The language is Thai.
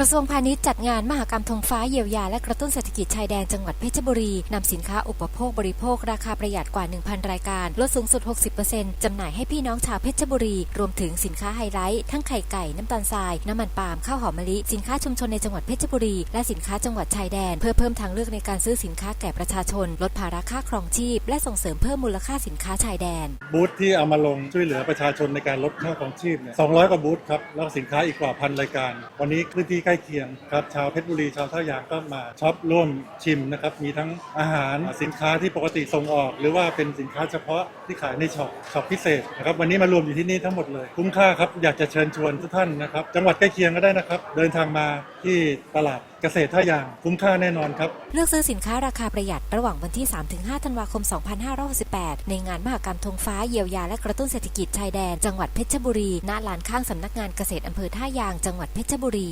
กระทรวงพาณิชย์จัดงานมหกรรมธงฟ้าเยียวยาและกระตุ้นเศรษฐกิจชายแดนจังหวัดเพชรบุรีนำสินค้าอุปโภคบริโภค ราคาประหยัดกว่า 1,000 รายการ ลดสูงสุด 60%จำหน่ายให้พี่น้องชาวเพชรบุรี รวมถึงสินค้าไฮไลท์ ทั้งไข่ไก่ น้ำตาลทราย น้ำมันปาล์มข้าวหอมมะลิ สินค้าชุมชนในจังหวัดเพชรบุรี และสินค้าจังหวัดชายแดน เพื่อเพิ่มทางเลือกในการซื้อสินค้าแก่ประชาชน ลดภาระค่าครองชีพ และส่งเสริมเพิ่มมูลค่าสินค้าชายแดน บูธที่เอามาลงช่วยเหลือประชาชนในการลดค่าของชีพเนี่ย200กว่าบูธครับแล้วสินค้าอีกกว่าพันรายการ วันนี้พื้นที่ล้เคียงครับชาวเพชรบุรีชาวท่ายางก็มาช็อปร่วมชิมนะครับมีทั้งอาหารสินค้าที่ปกติส่งออก หรือว่าเป็นสินค้าเฉพาะที่ขายในช็อปช็อปพิเศษนะครับวันนี้มารวมอยู่ที่นี่ทั้งหมดเลย คุ้มค่าครับอยากจะเชิญชวนทุกท่านนะครับจังหวัดใกล้เคียงก็ได้นะครับ เดินทางมาที่ตลาด เกษตรท่ายางคุ้มค่าแน่นอนครับ เลือกซื้อสินค้าราคาประหยัดระหว่างวันที่ 3-5 ธันวาคม 2568 ในงานมหกรรมธงฟ้าเยียวยาและกระตุ้นเศรษฐกิจชายแดน จังหวัดเพชรบุรี ณ ลานข้างสำนักงานเกษตรอำเภอท่ายาง จังหวัดเพชรบุรี